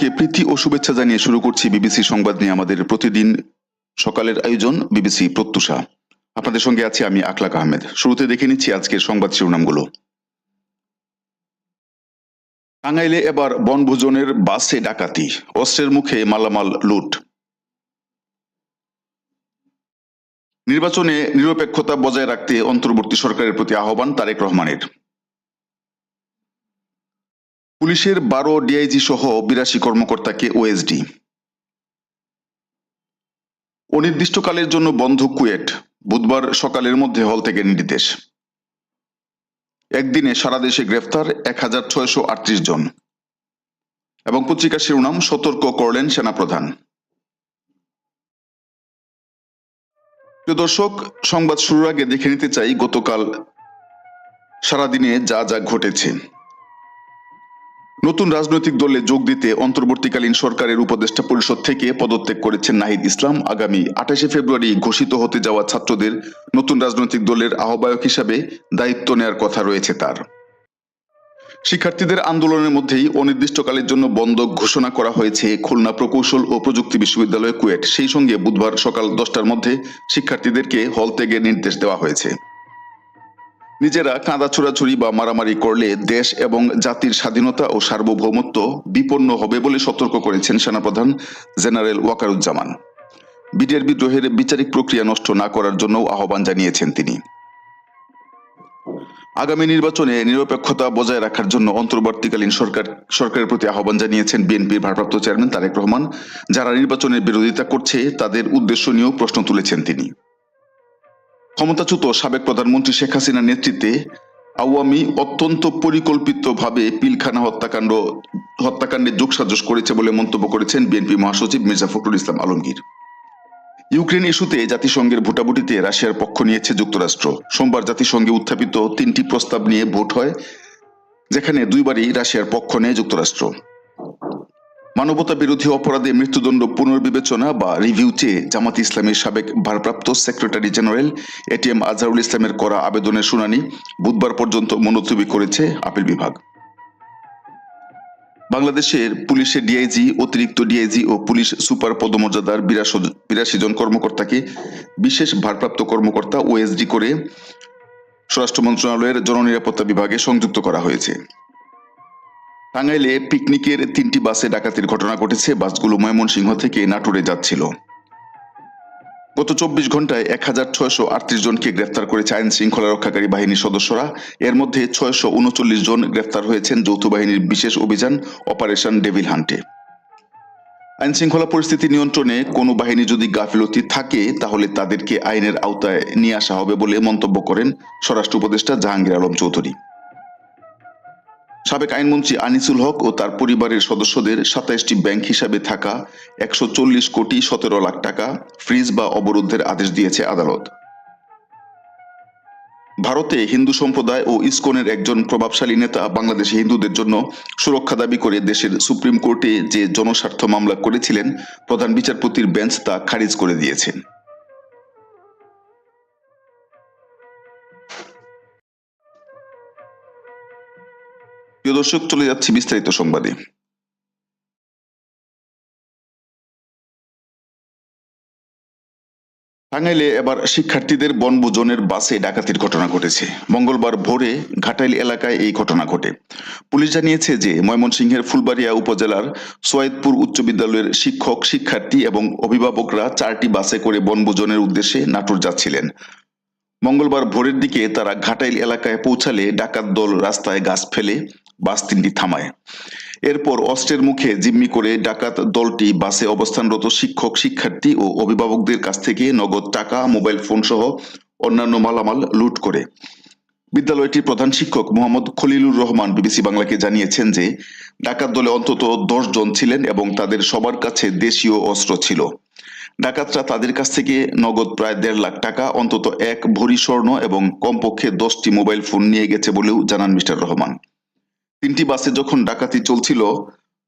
সবাইকে প্রীতি ও শুভেচ্ছা জানিয়ে শুরু করছি বিবিসি সংবাদ নিয়ে আমাদের প্রতিদিন সকালের আয়োজন, বিবিসি প্রত্যুষা। আপনাদের সঙ্গে আছি আমি আকলাক আহমেদ। শুরুতে দেখে নিচ্ছি আজকের সংবাদ শিরোনামগুলো। টাঙ্গাইলে এবার বনভোজনের বাসে ডাকাতি, অস্ত্রের মুখে মালামাল লুট। নির্বাচনে নিরপেক্ষতা বজায় রাখতে অন্তর্বর্তী সরকারের প্রতি আহ্বান তারেক রহমানের। পুলিশের বারো ডিআইজি সহ বিরাশি কর্মকর্তাকে ওএসডি। অনির্দিষ্টকালের জন্য বন্ধ কুয়েট, বুধবার সকালের মধ্যে হল থেকে নির্দেশ। একদিনে সারা দেশে গ্রেফতার এক হাজার ছয়শো আটত্রিশ জন। এবং পত্রিকা শিরোনাম, সতর্ক করলেন সেনাপ্রধান। প্রিয় দর্শক, সংবাদ শুরুর আগে দেখে নিতে চাই গতকাল সারাদিনে যা যা ঘটেছে। নতুন রাজনৈতিক দলে যোগ দিতে অন্তর্বর্তীকালীন সরকারের উপদেষ্টা পরিষদ থেকে পদত্যাগ করেছেন নাহিদ ইসলাম। আগামী আঠাশে ফেব্রুয়ারি ঘোষিত হতে যাওয়া ছাত্রদের নতুন রাজনৈতিক দলের আহ্বায়ক হিসাবে দায়িত্ব নেয়ার কথা রয়েছে তার। শিক্ষার্থীদের আন্দোলনের মধ্যেই অনির্দিষ্টকালের জন্য বন্ধ ঘোষণা করা হয়েছে খুলনা প্রকৌশল ও প্রযুক্তি বিশ্ববিদ্যালয় কুয়েট। সেই সঙ্গে বুধবার সকাল দশটার মধ্যে শিক্ষার্থীদেরকে হল ত্যাগের নির্দেশ দেওয়া হয়েছে। নিজেরা কাঁদা ছোড়াছুড়ি বা মারামারি করলে দেশ এবং জাতির স্বাধীনতা ও সার্বভৌমত্ব বিপন্ন হবে বলে সতর্ক করেছেন সেনাপ্রধান জেনারেল ওয়াকারুজ্জামান। বিডিআর বিদ্রোহের বিচারিক প্রক্রিয়া নষ্ট না করার জন্য আহ্বান জানিয়েছেন তিনি। আগামী নির্বাচনে নিরপেক্ষতা বজায় রাখার জন্য অন্তর্বর্তীকালীন সরকার, সরকারের প্রতি আহ্বান জানিয়েছেন বিএনপির ভারপ্রাপ্ত চেয়ারম্যান তারেক রহমান। যারা নির্বাচনের বিরোধিতা করছে, তাদের উদ্দেশ্য নিয়েও প্রশ্ন তুলেছেন তিনি। ক্ষমতাচ্যুত সাবেক প্রধানমন্ত্রী শেখ হাসিনার নেতৃত্বে আওয়ামী অত্যন্ত পরিকল্পিতভাবে পিলখানা হত্যাকাণ্ড, হত্যাকাণ্ডে যোগসাজশ করেছে বলে মন্তব্য করেছেন বিএনপি মহাসচিব মির্জা ফখরুল ইসলাম আলমগীর। ইউক্রেন ইস্যুতে জাতিসংঘের ভোটাভুটিতে রাশিয়ার পক্ষ নিয়েছে যুক্তরাষ্ট্র। সোমবার জাতিসংঘে উত্থাপিত তিনটি প্রস্তাব নিয়ে ভোট হয়, যেখানে দুইবারই রাশিয়ার পক্ষ নেয় যুক্তরাষ্ট্র। মানবতা বিরোধী অপরাধে মৃত্যুদণ্ড পুনর্বিবেচনা বা রিভিউ চেয়ে জামাত ইসলামের সাবেক ভারপ্রাপ্ত সেক্রেটারি জেনারেল এটিএম আজহারুল ইসলামের করা আবেদনের শুনানি বুধবার পর্যন্ত মুলতবি করেছে আপিল বিভাগ। বাংলাদেশের পুলিশের ডিআইজি, অতিরিক্ত ডিআইজি ও পুলিশ সুপার পদমর্যাদার বিরাশি জন কর্মকর্তাকে বিশেষ ভারপ্রাপ্ত কর্মকর্তা ওএসডি করে স্বরাষ্ট্র মন্ত্রণালয়ের জননিরাপত্তা বিভাগে সংযুক্ত করা হয়েছে। টাঙ্গাইলে পিকনিকের তিনটি বাসে ডাকাতির ঘটনা ঘটেছে। বাসগুলো ময়মনসিংহ থেকে নাটোরে যাচ্ছিল। গত চব্বিশ ঘন্টায় এক হাজার ছয়শো আটত্রিশ জনকে গ্রেফতার করেছে আইন শৃঙ্খলা রক্ষাকারী বাহিনীর সদস্যরা। এর মধ্যে ছয়শো উনচল্লিশ জন গ্রেফতার হয়েছেন যৌথ বাহিনীর বিশেষ অভিযান অপারেশন ডেভিল হান্টে। আইন শৃঙ্খলা পরিস্থিতি নিয়ন্ত্রণে কোনো বাহিনী যদি গাফিলতি থাকে, তাহলে তাদেরকে আইনের আওতায় নিয়ে আসা হবে বলে মন্তব্য করেন স্বরাষ্ট্র উপদেষ্টা জাহাঙ্গীর আলম চৌধুরী। সাবেক আইনমন্ত্রী আনিসুল হক ও তার পরিবারের সদস্যদের সাতাইশটি ব্যাংক হিসাবে থাকা একশো চল্লিশ কোটি সতেরো লাখ টাকা ফ্রিজ বা অবরুদ্ধের আদেশ দিয়েছে আদালত। ভারতে হিন্দু সম্প্রদায় ও ইসকনের একজন প্রভাবশালী নেতা বাংলাদেশে হিন্দুদের জন্য সুরক্ষা দাবি করে দেশের সুপ্রিম কোর্টে যে জনস্বার্থ মামলা করেছিলেন, প্রধান বিচারপতির বেঞ্চ তা খারিজ করে দিয়েছেন প্রিয় দর্শক, চলে যাচ্ছি বিস্তারিত সংবাদে। টাঙ্গাইলে এবার শিক্ষার্থীদের বনভোজনের বাসে ডাকাতির ঘটনা ঘটেছে। মঙ্গলবার ভোরে ঘাটাইল এলাকায় এই ঘটনা ঘটে। পুলিশ জানিয়েছে যে, ময়মনসিংহের ফুলবাড়িয়া উপজেলার সোয়াইদপুর উচ্চ বিদ্যালয়ের শিক্ষক, শিক্ষার্থী এবং অভিভাবকরা চারটি বাসে করে বনভোজনের উদ্দেশ্যে নাটোর যাচ্ছিলেন। মঙ্গলবার ভোরের দিকে তারা ঘাটাইল এলাকায় পৌঁছালে ডাকাত দল রাস্তায় গাছ ফেলে বাস তিনটি থামায়। এরপর অস্ত্রের মুখে জিম্মি করে ডাকাত দলটি বাসে অবস্থানরত শিক্ষক, শিক্ষার্থী ও অভিভাবকদের কাছ থেকে নগদ টাকা, মোবাইল ফোন সহ অন্যান্য মালামাল লুট করে। বিদ্যালয়টির প্রধান শিক্ষক মোহাম্মদ খলিলুর রহমান বিবিসি বাংলাকে জানিয়েছেন যে, ডাকাত দলে অন্তত দশ জন ছিলেন এবং তাদের সবার কাছে দেশীয় অস্ত্র ছিল। ডাকাতরা তাদের কাছ থেকে নগদ প্রায় দেড় লাখ টাকা, অন্তত এক ভরি স্বর্ণ এবং কমপক্ষে দশটি মোবাইল ফোন নিয়ে গেছে বলেও জানান মিস্টার রহমান। তিনটি বাসে যখন ডাকাতি চলছিল,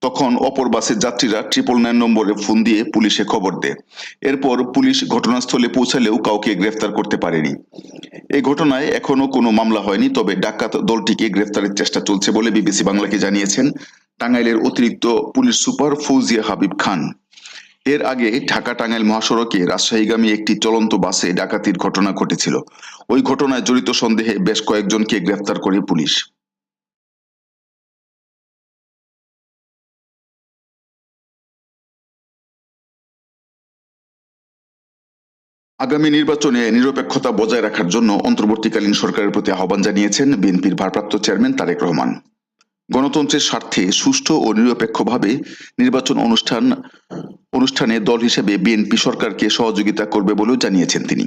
তখন অপর বাসের যাত্রীরা ট্রিপল নাইন নম্বরে ফোন দিয়ে পুলিশে খবর দেয়। এরপর পুলিশ ঘটনাস্থলে পৌঁছালেও কাউকে গ্রেফতার করতে পারেনি। এই ঘটনায় এখনও কোনো মামলা হয়নি, তবে ডাকাত দলটিকে গ্রেফতারের চেষ্টা চলছে বলে বিবিসি বাংলাকে জানিয়েছেন। টাঙ্গাইলের অতিরিক্ত পুলিশ সুপার ফৌজিয়া হাবিব খান। এর আগে ঢাকা টাঙ্গাইল মহাসড়কে রাজশাহীগামী একটি চলন্ত বাসে ডাকাতির ঘটনা ঘটেছিল। ওই ঘটনায় জড়িত সন্দেহে বেশ কয়েকজনকে গ্রেফতার করে পুলিশ। আগামী নির্বাচনে নিরপেক্ষতা বজায় রাখার জন্য অন্তর্বর্তীকালীন সরকারের প্রতি আহ্বান জানিয়েছেন বিএনপির ভারপ্রাপ্ত চেয়ারম্যান তারেক রহমান। গণতন্ত্রের স্বার্থে সুষ্ঠু ও নিরপেক্ষভাবে নির্বাচন অনুষ্ঠান, অনুষ্ঠানে দল হিসেবে বিএনপি সরকারকে সহযোগিতা করবে বলেও জানিয়েছেন তিনি।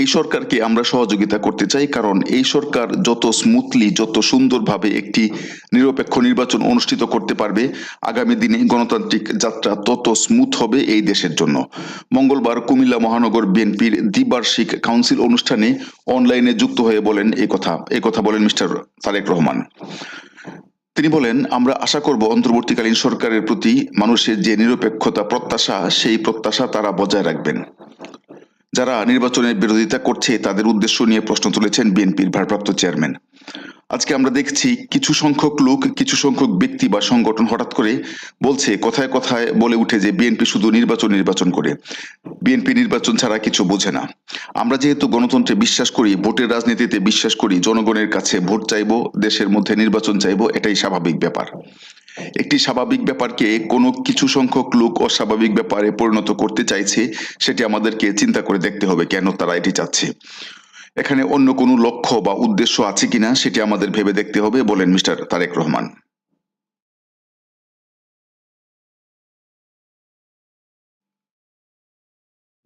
এই সরকারকে আমরা সহযোগিতা করতে চাই কারণ এই সরকার যত স্মুথলি যত সুন্দরভাবে একটি নিরপেক্ষ নির্বাচন অনুষ্ঠিত করতে পারবে, আগামী দিনে গণতান্ত্রিক যাত্রা তত স্মুথ হবে এই দেশের জন্য। মঙ্গলবার কুমিল্লা মহানগর বিএনপির দ্বিবার্ষিক কাউন্সিল অনুষ্ঠানে অনলাইনে যুক্ত হয়ে বলেন এই কথা এই কথা বলেন মিস্টার তারেক রহমান। তিনি বলেন, আমরা আশা করব অন্তর্বর্তীকালীন সরকারের প্রতি মানুষের যে নিরপেক্ষতা প্রত্যাশা, সেই প্রত্যাশা তারা বজায় রাখবেন। যারা নির্বাচনের বিরোধিতা করছে, তাদের উদ্দেশ্য নিয়ে প্রশ্ন তুলেছেন বিএনপির ভারপ্রাপ্ত চেয়ারম্যান। আজকে আমরা দেখছি কিছু সংখ্যক লোক, কিছু সংখ্যক ব্যক্তি বা সংগঠন হঠাৎ করে বলছে, কথায় কথায় বলে উঠে যে বিএনপি শুধু নির্বাচন নির্বাচন করে। বিএনপি নির্বাচন ছাড়া কিছু বোঝে না। আমরা যেহেতু গণতন্ত্রে বিশ্বাস করি, ভোটের রাজনীতিতে বিশ্বাস করি, জনগণের কাছে ভোট চাইব, দেশের মধ্যে নির্বাচন চাইব, এটাই স্বাভাবিক ব্যাপার। একটি স্বাভাবিক ব্যাপারকে কোনো কিছু সংখ্যক লোক অস্বাভাবিক ব্যাপারে পরিণত করতে চাইছে, সেটি আমাদেরকে চিন্তা করে দেখতে হবে কেন তারা এটি চাচ্ছে। এখানে অন্য কোনো লক্ষ্য বা উদ্দেশ্য আছে কিনা সেটি আমাদের ভেবে দেখতে হবে, বলেন মিস্টার তারেক রহমান।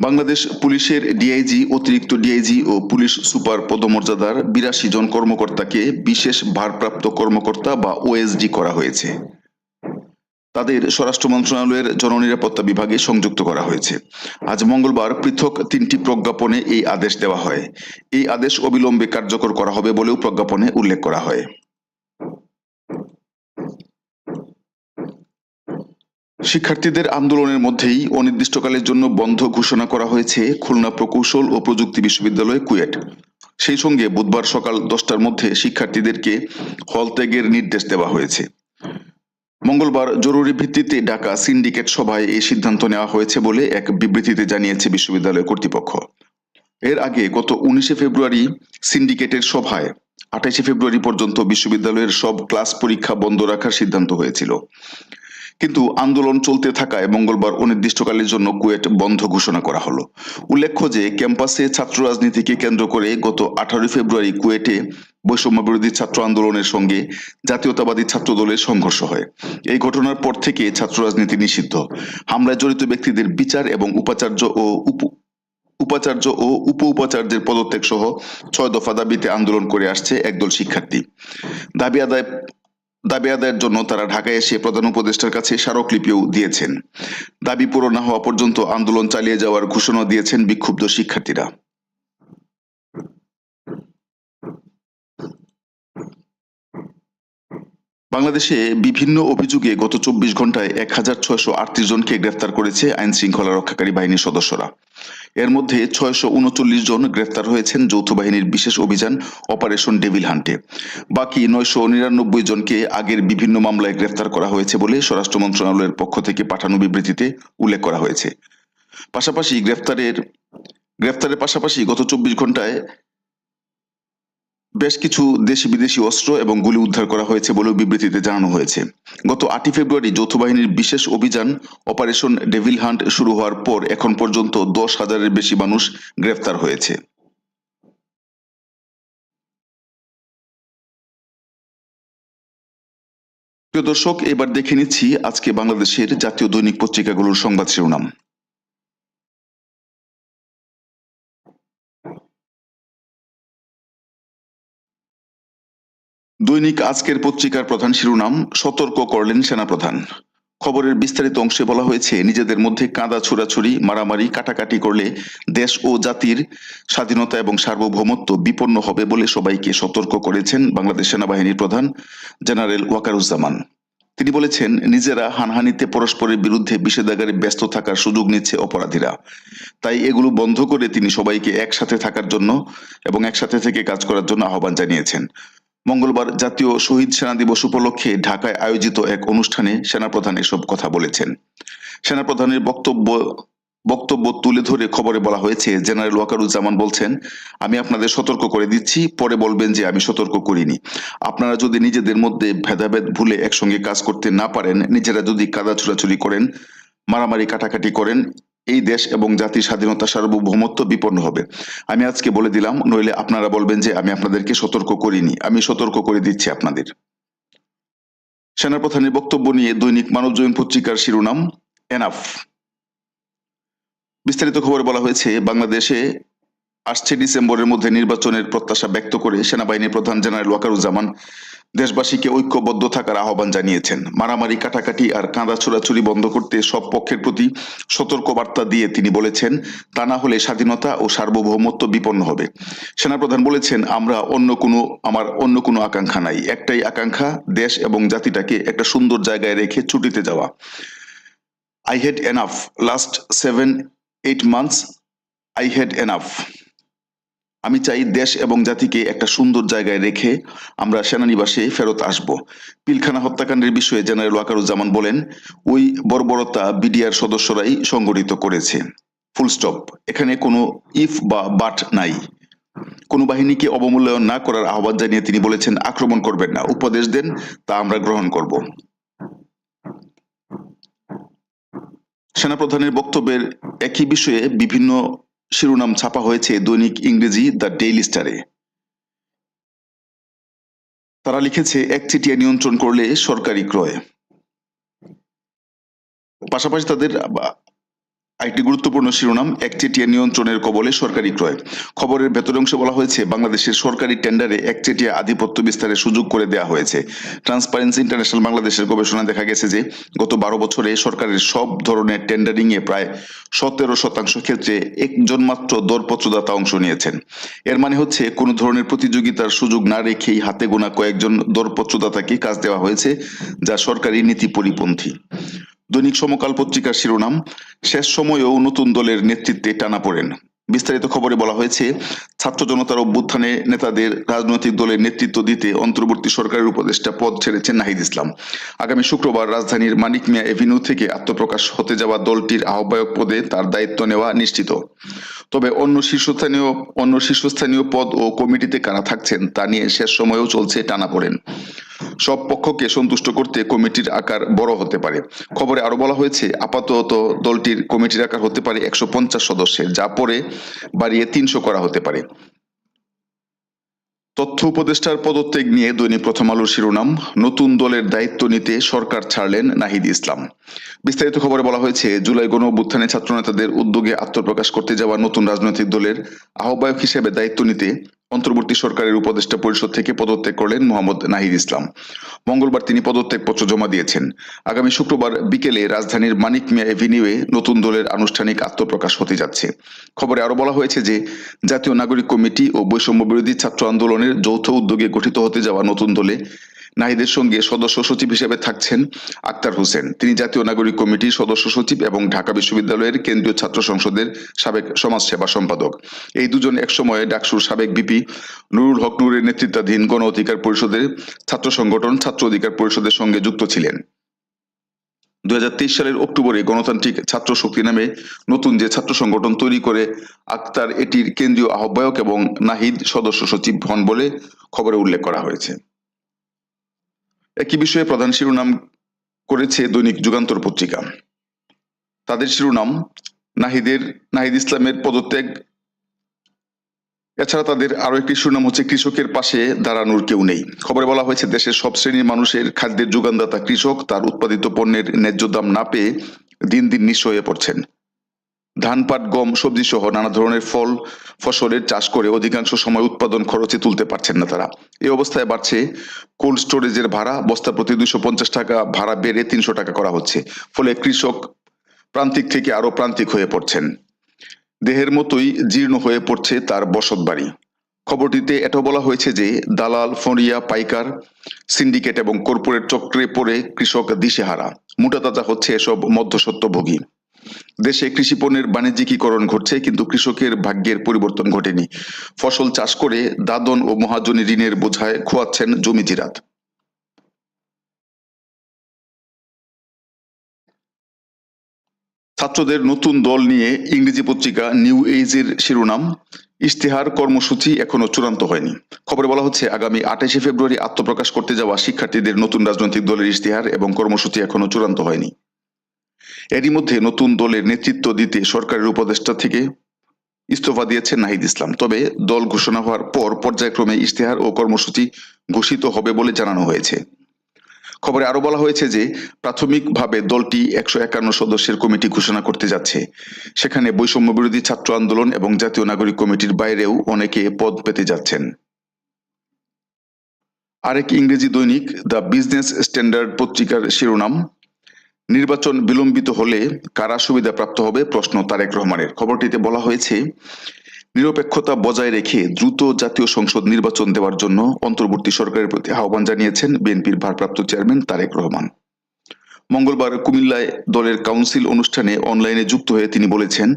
বাংলাদেশ পুলিশের ডিআইজি, অতিরিক্ত ডিআইজি ও পুলিশ সুপার পদমর্যাদার বিরাশি জন কর্মকর্তাকে বিশেষ ভারপ্রাপ্ত কর্মকর্তা বা ওএসডি করা হয়েছে। তাদের স্বরাষ্ট্র মন্ত্রণালয়ের জননিরাপত্তা বিভাগে সংযুক্ত করা হয়েছে। আজ মঙ্গলবার পৃথক তিনটি প্রজ্ঞাপনে এই আদেশ দেওয়া হয়। এই আদেশ অবিলম্বে কার্যকর করা হবে বলেও প্রজ্ঞাপনে উল্লেখ করা হয়। শিক্ষার্থীদের আন্দোলনের মধ্যেই অনির্দিষ্টকালের জন্য বন্ধ ঘোষণা করা হয়েছে খুলনা প্রকৌশল ও প্রযুক্তি বিশ্ববিদ্যালয় কুয়েট। সেই সঙ্গে বুধবার সকাল দশটার মধ্যে শিক্ষার্থীদেরকে হল ত্যাগের নির্দেশ দেওয়া হয়েছে। মঙ্গলবার জরুরি ভিত্তিতে ডাকা সিন্ডিকেট সভায় এই সিদ্ধান্ত নেওয়া হয়েছে বলে এক বিবৃতিতে জানিয়েছে বিশ্ববিদ্যালয় কর্তৃপক্ষ। এর আগে গত উনিশে ফেব্রুয়ারি সিন্ডিকেটের সভায় আঠাশে ফেব্রুয়ারি পর্যন্ত বিশ্ববিদ্যালয়ের সব ক্লাস পরীক্ষা বন্ধ রাখার সিদ্ধান্ত হয়েছিল। কিন্তু আন্দোলন চলতে থাকায় মঙ্গলবার অনির্দিষ্টকালের জন্য কুয়েট বন্ধ ঘোষণা করা হলো। উল্লেখ্য যে ক্যাম্পাসে ছাত্র রাজনীতিকে কেন্দ্র করে গত আঠারোই ফেব্রুয়ারি কুয়েটে বৈষম্য বিরোধী ছাত্র আন্দোলনের সঙ্গে জাতীয়তাবাদী ছাত্র দলের সংঘর্ষ হয়। এই ঘটনার পর থেকে ছাত্র রাজনীতি নিষিদ্ধ। হামলায় জড়িত ব্যক্তিদের বিচার এবং উপাচার্য ও উপ উপাচার্য ও উপ উপাচার্যের পদত্যাগ সহ ছয় দফা দাবিতে আন্দোলন করে আসছে একদল শিক্ষার্থী। দাবি আদায় দাবি আদায়ের জন্য তারা ঢাকায় এসে প্রধান উপদেষ্টার কাছে স্মারকলিপিও দিয়েছেন। দাবি পূরণ না হওয়া পর্যন্ত আন্দোলন চালিয়ে যাওয়ার ঘোষণা দিয়েছেন বিক্ষুব্ধ শিক্ষার্থীরা। বাংলাদেশে বিভিন্ন অভিযোগে গত চব্বিশ ঘন্টায় এক হাজার ছয়শো আটত্রিশ জনকে গ্রেফতার করেছে আইন শৃঙ্খলা রক্ষাকারী বাহিনীর সদস্যরা। এর মধ্যে ছয়শো উনচল্লিশ জন গ্রেফতার হয়েছেন যৌথ বাহিনীর বিশেষ অভিযান অপারেশন ডেভিল হান্টে। বাকি নয়শো নিরানব্বই জনকে আগের বিভিন্ন মামলায় গ্রেফতার করা হয়েছে বলে স্বরাষ্ট্র মন্ত্রণালয়ের পক্ষ থেকে পাঠানো বিবৃতিতে উল্লেখ করা হয়েছে। পাশাপাশি গ্রেফতারের গ্রেফতারের পাশাপাশি গত চব্বিশ ঘন্টায় বেশ কিছু দেশি বিদেশি অস্ত্র এবং গুলি উদ্ধার করা হয়েছে বলেও বিবৃতিতে জানানো হয়েছে। গত আটই ফেব্রুয়ারি যৌথ বাহিনীর বিশেষ অভিযান, অপারেশন ডেভিল হান্ট, শুরু হওয়ার পর এখন পর্যন্ত দশ হাজারের বেশি মানুষ গ্রেফতার হয়েছে। প্রিয় দর্শক, এবার দেখে নিচ্ছি আজকে বাংলাদেশের জাতীয় দৈনিক পত্রিকাগুলোর সংবাদ শিরোনাম। দৈনিক আজকের পত্রিকার প্রধান শিরোনাম, সতর্ক করলেন সেনাপ্রধান। খবরের বিস্তারিত অংশে বলা হয়েছে, নিজেদের মধ্যে কাঁদা ছোড়াছুড়ি, মারামারি, কাটাকাটি করলে দেশ ও জাতির স্বাধীনতা এবং সার্বভৌমত্ব বিপন্ন হবে বলে সবাইকে সতর্ক করেছেন বাংলাদেশ সেনাবাহিনীর প্রধান জেনারেল ওয়াকারুজ্জামান। তিনি বলেছেন, নিজেরা হানহানিতে পরস্পরের বিরুদ্ধে বিষেধাগারে ব্যস্ত থাকার সুযোগ নিচ্ছে অপরাধীরা। তাই এগুলো বন্ধ করে তিনি সবাইকে একসাথে থাকার জন্য এবং একসাথে থেকে কাজ করার জন্য আহ্বান জানিয়েছেন। মঙ্গলবার জাতীয় শহীদ সেনা দিবস উপলক্ষে ঢাকায় আয়োজিত এক অনুষ্ঠানে সেনাপ্রধান এসব কথা বলেছেন। সেনাপ্রধানের বক্তব্য বক্তব্য তুলে ধরে খবরে বলা হয়েছে, জেনারেল ওয়াকারুজ্জামান বলছেন, আমি আপনাদের সতর্ক করে দিচ্ছি, পরে বলবেন যে আমি সতর্ক করিনি। আপনারা যদি নিজেদের মধ্যে ভেদাভেদ ভুলে একসঙ্গে কাজ করতে না পারেন, নিজেরা যদি কাদা ছুড়াছুরি করেন, মারামারি কাটাকাটি করেন এই দেশ এবং জাতির স্বাধীনতা সার্বভৌমত্ব বিপন্ন হবে। আমি আজকে বলে দিলাম, নইলে আপনারা বলবেন যে আমি আপনাদেরকে সতর্ক করিনি। আমি সতর্ক করে দিচ্ছি আপনাদের। সেনাপ্রধানের বক্তব্য নিয়ে দৈনিক মানবজমিন পত্রিকার শিরোনাম, এনাফ। বিস্তারিত খবরে বলা হয়েছে, বাংলাদেশে আসছে ডিসেম্বরের মধ্যে নির্বাচনের প্রত্যাশা ব্যক্ত করে সেনাবাহিনী প্রধান জেনারেল ওয়াকারুজ্জামান দেশবাসীকে ঐক্যবদ্ধ থাকার আহ্বান জানিয়েছেন। মারামারি, কাটাকাটি আর কাঁদা ছোড়াছুরি বন্ধ করতে সব পক্ষের প্রতি সতর্ক বার্তা দিয়ে তিনি বলেছেন, তা না হলে স্বাধীনতা ও সার্বভৌমত্ব বিপন্ন হবে। সেনাপ্রধান বলেছেন, আমরা অন্য কোনো, আমার অন্য কোনো আকাঙ্ক্ষা নাই। একটাই আকাঙ্ক্ষা, দেশ এবং জাতিটাকে একটা সুন্দর জায়গায় রেখে ছুটিতে যাওয়া। I had enough last seven eight months I had enough আমি চাই দেশ এবং জাতিকে একটা সুন্দর জায়গায় রেখে আমরা সেনানিবাসে ফেরত আসব। পিলখানা হত্যাকাণ্ডের বিষয়ে জেনারেল ওয়াকারুজ্জামান বলেন, ওই বর্বরতা বিডিআর সদস্যরাই সংগঠিত করেছে। Full stop. এখানে কোনো ইফ বা বাট নাই। কোনো বাহিনীকে অবমূল্যায়ন না করার আহ্বান জানিয়ে তিনি বলেছেন, আক্রমণ করবেন না। উপদেশ দেন, তা আমরা গ্রহণ করব। সেনাপ্রধানের বক্তব্যের একই বিষয়ে বিভিন্ন শিরোনাম ছাপা হয়েছে দৈনিক ইংরেজি দ্য ডেইলি স্টারে। তারা লিখেছে একচেটিয়া নিয়ন্ত্রণ করলে সরকারি ক্রয়। পাশাপাশি তাদের আরেকটি গুরুত্বপূর্ণ শিরোনাম একচেটিয়া নিয়ন্ত্রণের কবলে সরকারি ক্রয়। খবরের ভেতর অংশে বলা হয়েছে, বাংলাদেশের সরকারি টেন্ডারে একচেটিয়া আধিপত্য বিস্তারের সুযোগ করে দেওয়া হয়েছে। ট্রান্সপারেন্সি ইন্টারন্যাশনাল বাংলাদেশের গবেষণা দেখা গেছে যে, গত বারো বছরে সরকারের সব ধরনের টেন্ডারিং এ প্রায় সতেরো শতাংশ ক্ষেত্রে একজন মাত্র দরপত্রদাতা অংশ নিয়েছেন। এর মানে হচ্ছে, কোনো ধরনের প্রতিযোগিতার সুযোগ না রেখেই হাতে গোনা কয়েকজন দরপত্রদাতাকে কাজ দেওয়া হয়েছে, যা সরকারি নীতি পরিপন্থী। দৈনিক সমকাল পত্রিকার শিরোনাম, শেষ সময়েও নতুন দলের নেতৃত্বে টানা পড়েন। বিস্তারিত খবরে বলা হয়েছে, ছাত্র জনতার অভ্যুত্থানে নেতাদের রাজনৈতিক দলের নেতৃত্ব দিতে অন্তর্বর্তী সরকারের উপদেষ্টা পদ ছেড়েছেন নাহিদ ইসলাম। আগামী শুক্রবার রাজধানীর মানিক মিয়া এভিনিউ থেকে আত্মপ্রকাশ হতে যাওয়া দলটির আহ্বায়ক পদে তার দায়িত্ব নেওয়া নিশ্চিত। তবে অন্য শীর্ষস্থানীয় অন্য শীর্ষস্থানীয় পদ ও কমিটিতে কারা থাকছেন তা নিয়ে শেষ সময়েও চলছে টানাপোড়েন সব পক্ষকে সন্তুষ্ট করতে কমিটির আকার বড় হতে পারে। খবরে আরও বলা হয়েছে, আপাতত দলটির কমিটির আকার হতে পারে একশো পঞ্চাশ সদস্যের, যা পরে বাড়িয়ে তিনশো করা হতে পারে। তথ্য উপদেষ্টার পদত্যাগ নিয়ে দৈনিক প্রথম আলোর শিরোনাম, নতুন দলের দায়িত্ব নিতে সরকার ছাড়লেন নাহিদ ইসলাম। বিস্তারিত খবরে বলা হয়েছে, জুলাই গণ অভ্যুত্থানে ছাত্রনেতাদের উদ্যোগে আত্মপ্রকাশ করতে যাওয়া নতুন রাজনৈতিক দলের আহ্বায়ক হিসেবে দায়িত্ব নিতে অন্তর্বর্তী সরকারের উপদেষ্টা পরিষদ থেকে পদত্যাগ করলেন মোহাম্মদ নাহিদ ইসলাম। মঙ্গলবার তিনি পদত্যাগপত্র জমা দিয়েছেন। আগামী শুক্রবার বিকেলে রাজধানীর মানিক মিয়া এভিনিউয়ে নতুন দলের আনুষ্ঠানিক আত্মপ্রকাশ হতে যাচ্ছে। খবরে আরও বলা হয়েছে যে, জাতীয় নাগরিক কমিটি ও বৈষম্য বিরোধী ছাত্র আন্দোলনের যৌথ উদ্যোগে গঠিত হতে যাওয়া নতুন দলে নাহিদের সঙ্গে সদস্য সচিব হিসেবে থাকছেন আক্তার হোসেন। তিনি জাতীয় নাগরিক কমিটির সদস্য সচিব এবং ঢাকা বিশ্ববিদ্যালয়ের কেন্দ্রীয় ছাত্র সংসদের সাবেক সমাজসেবা সম্পাদক। এই দুজন একসময়ে ডাকসুর সাবেক বিপি নুরুল হক নুরের নেতৃত্বাধীন গণ অধিকার পরিষদের ছাত্র সংগঠন ছাত্র অধিকার পরিষদের সঙ্গে যুক্ত ছিলেন। দু হাজার তেইশ সালের অক্টোবরে গণতান্ত্রিক ছাত্র শক্তি নামে নতুন যে ছাত্র সংগঠন তৈরি করে, আক্তার এটির কেন্দ্রীয় আহ্বায়ক এবং নাহিদ সদস্য সচিব হন বলে খবরে উল্লেখ করা হয়েছে। একই বিষয়ে প্রধান শিরোনাম করেছে দৈনিক যুগান্তর পত্রিকা। তাদের শিরোনাম, নাহিদের, নাহিদ ইসলামের পদত্যাগ। এছাড়া তাদের আরও একটি শিরোনাম হচ্ছে, কৃষকের পাশে দাঁড়ানোর কেউ নেই। খবরে বলা হয়েছে, দেশের সব শ্রেণির মানুষের খাদ্যের যোগানদাতা কৃষক, তার উৎপাদিত পণ্যের ন্যায্য দাম না পেয়ে দিন দিন নিঃস্ব হয়ে পড়ছেন। ধান পাট গম সবজি সহ নানা ধরনের ফল, ফসলের চাষ করে অধিকাংশ সময় উৎপাদন খরচে তুলতে পারছেন না তারা। এই অবস্থায় বাড়ছে কোল্ড স্টোরেজের ভাড়া, বস্তা প্রতি দুশো পঞ্চাশ টাকা, ভাড়া বেড়ে তিনশো টাকা করা হচ্ছে, ফলে কৃষক প্রান্তিক থেকে আরও প্রান্তিক হয়ে পড়ছেন। দেহের মতোই জীর্ণ হয়ে পড়ছে তার বসত বাড়ি। খবরটিতে এটাও বলা হয়েছে যে, দালাল ফরিয়া পাইকার, সিন্ডিকেট এবং কর্পোরেট চক্রে পড়ে কৃষক দিশেহারা। মোটা তাজা হচ্ছে এসব মধ্যসত্ত্বভোগী। দেশে কৃষি পণ্যের বাণিজ্যিকীকরণ ঘটছে, কিন্তু কৃষকের ভাগ্যের পরিবর্তন ঘটেনি। ফসল চাষ করে দাদন ও মহাজনী ঋণের বোঝায় খোয়াচ্ছেন জমি জিরাত। ছাত্রদের নতুন দল নিয়ে ইংরেজি পত্রিকা নিউ এইজের শিরোনাম, ইশতেহার কর্মসূচি এখনও চূড়ান্ত হয়নি। খবরে বলা হচ্ছে, আগামী আঠাশে ফেব্রুয়ারি আত্মপ্রকাশ করতে যাওয়া শিক্ষার্থীদের নতুন রাজনৈতিক দলের ইশতেহার এবং কর্মসূচি এখনও চূড়ান্ত হয়নি। এরই মধ্যে নতুন দলের নেতৃত্ব দিতে সরকারের উপদেষ্টা থেকে ইস্তফা দিয়েছেন নাহিদ ইসলাম। তবে দল ঘোষণা হওয়ার পর পর্যায়ক্রমে ইশতেহার ও কর্মসূচি ঘোষিত হবে বলে জানানো হয়েছে। খবরে আরও বলা হয়েছে যে, প্রাথমিকভাবে দলটি একশো একান্ন সদস্যের কমিটি ঘোষণা করতে যাচ্ছে। সেখানে বৈষম্য বিরোধী ছাত্র আন্দোলন এবং জাতীয় নাগরিক কমিটির বাইরেও অনেকে পদ পেতে যাচ্ছেন। আরেক ইংরেজি দৈনিক দ্য বিজনেস স্ট্যান্ডার্ড পত্রিকার শিরোনাম নির্বাচন বিলম্বিত হলে কারা সুবিধা প্রাপ্ত হবে প্রশ্ন তারেক রহমানের। খবরটিতে বলা হয়েছে, নিরপেক্ষতা বজায় রেখে দ্রুত জাতীয় সংসদ নির্বাচন দেওয়ার জন্য অন্তর্বর্তী সরকারের প্রতি আহ্বান জানিয়েছেন বিএনপির ভারপ্রাপ্ত চেয়ারম্যান তারেক রহমান। মঙ্গলবার কুমিল্লায় দলের কাউন্সিল অনুষ্ঠানে অনলাইনে যুক্ত হয়ে তিনি বলেছেন,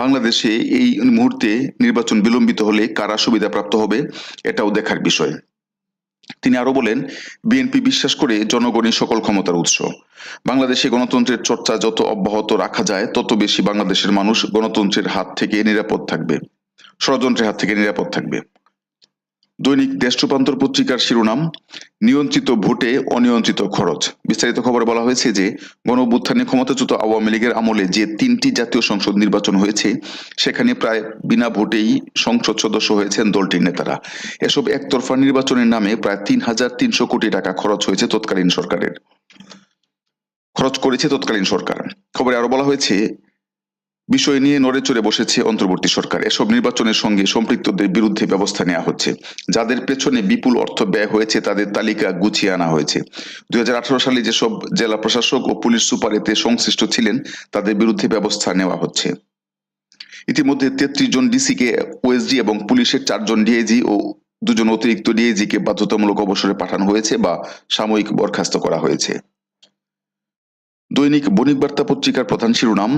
বাংলাদেশে এই মুহূর্তে নির্বাচন বিলম্বিত হলে কারা সুবিধা প্রাপ্ত হবে এটাও দেখার বিষয়। তিনি আরও বলেন, বিএনপি বিশ্বাস করে জনগণই সকল ক্ষমতার উৎস। বাংলাদেশে গণতন্ত্রের চর্চা যত অব্যাহত রাখা যায়, তত বেশি বাংলাদেশের মানুষ গণতন্ত্রের হাত থেকে নিরাপদ থাকবে। ষড়যন্ত্রের হাত থেকে নিরাপদ থাকবে। দৈনিক দেশ রূপান্তর পত্রিকার শিরোনাম, নিয়ন্ত্রিত ভোটে অনিয়ন্ত্রিত খরচ। বিস্তারিত খবরে বলা হয়েছে যে গণ ক্ষমতাচ্যুত আওয়ামী লীগের আমলে যে তিনটি জাতীয় সংসদ নির্বাচন হয়েছে, সেখানে প্রায় বিনা ভোটেই সংসদ সদস্য হয়েছেন দলটির নেতারা। এসব একতরফা নির্বাচনের নামে প্রায় তিন হাজার তিনশো কোটি টাকা খরচ হয়েছে তৎকালীন সরকারের। খরচ করেছে তৎকালীন সরকার। খবরে আরও বলা হয়েছে বিষয় নিয়ে নড়ে চড়ে বসেছে অন্তর্বর্তী সরকার। এসব নির্বাচনের সঙ্গে সম্পৃক্তদের বিরুদ্ধে ব্যবস্থা নেওয়া হচ্ছে। যাদের পেছনে বিপুল অর্থ ব্যয় হয়েছে, তাদের তালিকা গুছিয়ে আনা হয়েছে। দুই সালে যেসব জেলা প্রশাসক ও পুলিশ সুপার এতে সংশ্লিষ্ট ছিলেন, তাদের বিরুদ্ধে ব্যবস্থা নেওয়া হচ্ছে। ইতিমধ্যে তেত্রিশ জন ডিসিকে ওএসডি এবং পুলিশের চারজন ডিএজি ও দুজন অতিরিক্ত ডিআইজি কে বাধ্যতামূলক অবসরে পাঠানো হয়েছে বা সাময়িক বরখাস্ত করা হয়েছে। দৈনিক বণিক বার্তা পত্রিকার প্রধান শিরোনাম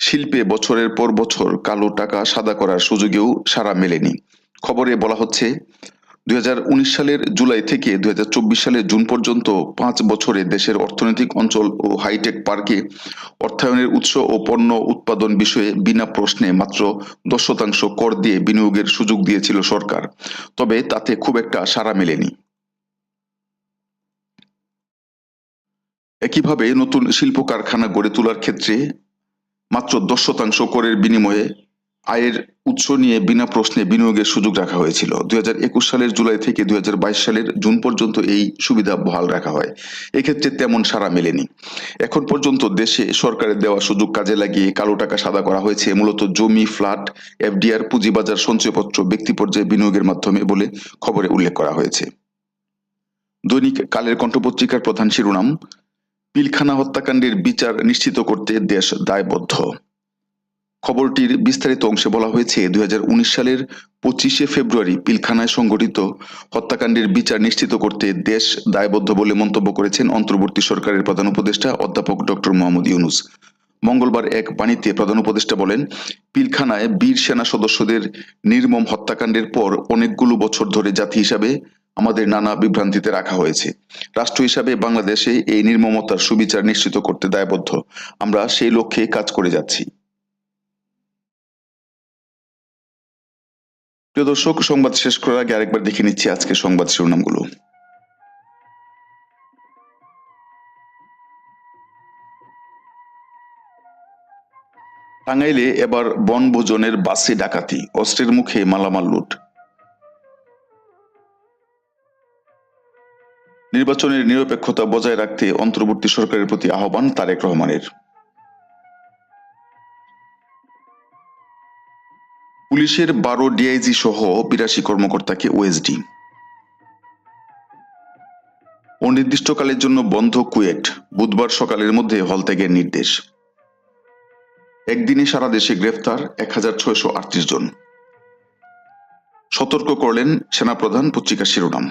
শিল্পে বছরের পর বছর কালো টাকা সাদা করার সুযোগেও সারা মেলেনি। খবরে বলা হচ্ছে, দুই হাজার উনিশ সালের জুলাই থেকে দুই সালের জুন পর্যন্ত পাঁচ বছরে দেশের অর্থনৈতিক অঞ্চল ও হাইটেক পার্কে অর্থায়নের উৎস ও পণ্য উৎপাদন বিষয়ে বিনা প্রশ্নে মাত্র দশ শতাংশ কর দিয়ে বিনিয়োগের সুযোগ দিয়েছিল সরকার, তবে তাতে খুব একটা সাড়া মেলেনি। একইভাবে নতুন শিল্প কারখানা গড়ে তোলার ক্ষেত্রে মাত্র দশ শতাংশ করের বিনিময়ে আয়ের উৎস নিয়ে বিনা প্রশ্নে বিনিয়োগের সুযোগ রাখা হয়েছিল। দুই সালের জুলাই থেকে দুই সালের জুন পর্যন্ত এই সুবিধা বহাল রাখা হয়। এক্ষেত্রে তেমন সাড়া মেলেনি। এখন পর্যন্ত দেশে সরকারের দেওয়া সুযোগ কাজে লাগিয়ে কালো টাকা সাদা করা হয়েছে। মূলত জমি, ফ্ল্যাট, এফডিআর, পুঁজিবাজার, সঞ্চয়পত্র, ব্যক্তি পর্যায়ে বিনিয়োগের মাধ্যমে বলে খবরে উল্লেখ করা হয়েছে। দৈনিক কালের কণ্ঠ পত্রিকার প্রধান শিরোনাম পিলখানা হত্যাকাণ্ডের বিচার নিশ্চিত করতে দেশ দায়বদ্ধ। খবরটির বিস্তারিত অংশে বলা হয়েছে, দুই সালের পঁচিশে ফেব্রুয়ারি পিলখানায় সংঘটিত হত্যাকাণ্ডের বিচার নিশ্চিত করতে দেশ দায়বদ্ধ বলে মন্তব্য করেছেন অন্তর্বর্তী সরকারের প্রধান উপদেষ্টা অধ্যাপক ডক্টর মোহাম্মদ ইউনুস। মঙ্গলবার এক বাণীতে প্রধান উপদেষ্টা বলেন, পিলখানায় বীর সেনা সদস্যদের নির্মম হত্যাকাণ্ডের পর অনেকগুলো বছর ধরে জাতি হিসাবে আমাদের নানা বিভ্রান্তিতে রাখা হয়েছে। রাষ্ট্র হিসাবে বাংলাদেশে এই নির্মমতার সুবিচার নিশ্চিত করতে দায়বদ্ধ। আমরা সেই লক্ষ্যে কাজ করে যাচ্ছি। প্রিয় দর্শক, সংবাদ শেষ করার আগে আরেকবার দেখে নিচ্ছি আজকে সংবাদ শিরোনামগুলো। টাঙ্গাইলে এবার বনভোজনের বাসে ডাকাতি, অস্ত্রের মুখে মালামাল লুট। নির্বাচনের নিরপেক্ষতা বজায় রাখতে অন্তর্বর্তী সরকারের প্রতি আহ্বান তারেক রহমানের। পুলিশের বারো ডিআইজি সহ বিরাশি কর্মকর্তাকে ওএসডি। অনির্দিষ্টকালের জন্য বন্ধ কুয়েট, বুধবার সকালের মধ্যে হল ত্যাগের নির্দেশ। একদিনে সারা দেশে গ্রেফতার এক হাজার আটত্রিশ জন। সতর্ক করলেন সেনাপ্রধান পত্রিকার শিরোনাম।